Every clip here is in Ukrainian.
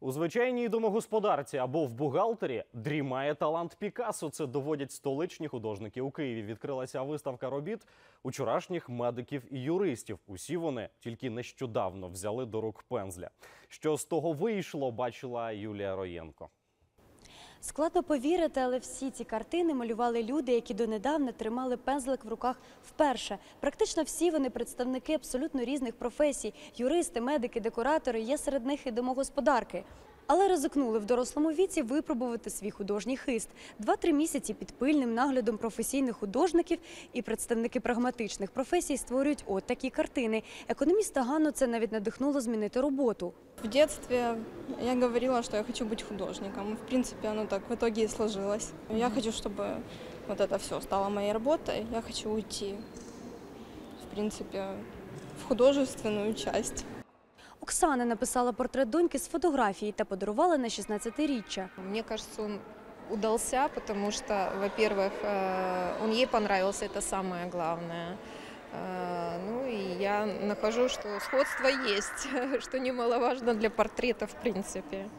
У звичайній домогосподарці або в бухгалтері дрімає талант Пікасо. Це доводять столичні художники. У Києві відкрилася виставка робіт учорашніх медиків і юристів. Усі вони тільки нещодавно взяли до рук пензля. Що з того вийшло, бачила Юлія Роєнко. Складно повірити, але всі ці картини малювали люди, які донедавна тримали пензлик в руках вперше. Практично всі вони представники абсолютно різних професій: юристи, медики, декоратори. Є серед них і домогосподарки Але ризикнули в дорослому віці випробувати свій художній хист. Два-три місяці під пильним наглядом професійних художників і представники прагматичних професій створюють от такі картини. Економіста Ганну це навіть надихнуло змінити роботу. В детстве я говорила, что я хочу быть художником. В принципе, оно так в итоге и сложилось. Я хочу, чтобы вот это все стало моей работой. Я хочу уйти, в принципе, в художественную часть. Оксана написала портрет доньки з фотографії та подарувала на 16-річчя. Мне кажется, он удался, потому что, во-первых, э, он ей понравился, это самое главное. Э, Ну и я нахожу, что сходство есть, что немаловажно для портрета в принципе.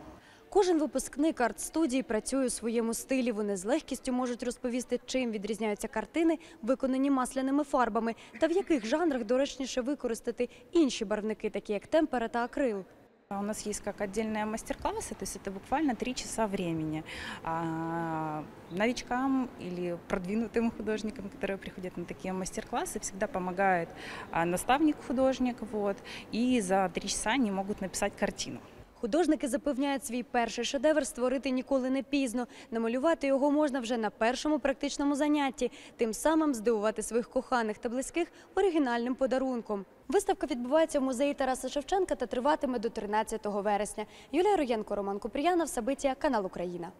Кожен випускник арт-студії працює у своєму стилі. Вони з легкістю можуть розповісти, чим відрізняються картини, виконані масляними фарбами, та в яких жанрах доречніше використати інші барвники, такі як темпера та акрил. А У нас есть как отдельные мастер-классы, то есть это буквально три часа времени. А, новичкам или продвинутым художникам, которые приходят на такие мастер-классы, всегда помогает а, наставник-художник, вот, и за три часа они могут написать картину. Художники запевняють, свій перший шедевр створити ніколи не пізно. Намалювати його можна вже на першому практичному занятті, тим самим здивувати своїх коханих та близьких оригінальним подарунком. Виставка відбувається в музеї Тараса Шевченка та триватиме до 13 вересня. Юлія Роєнко, Роман Купріянов, Сабиття, канал Україна.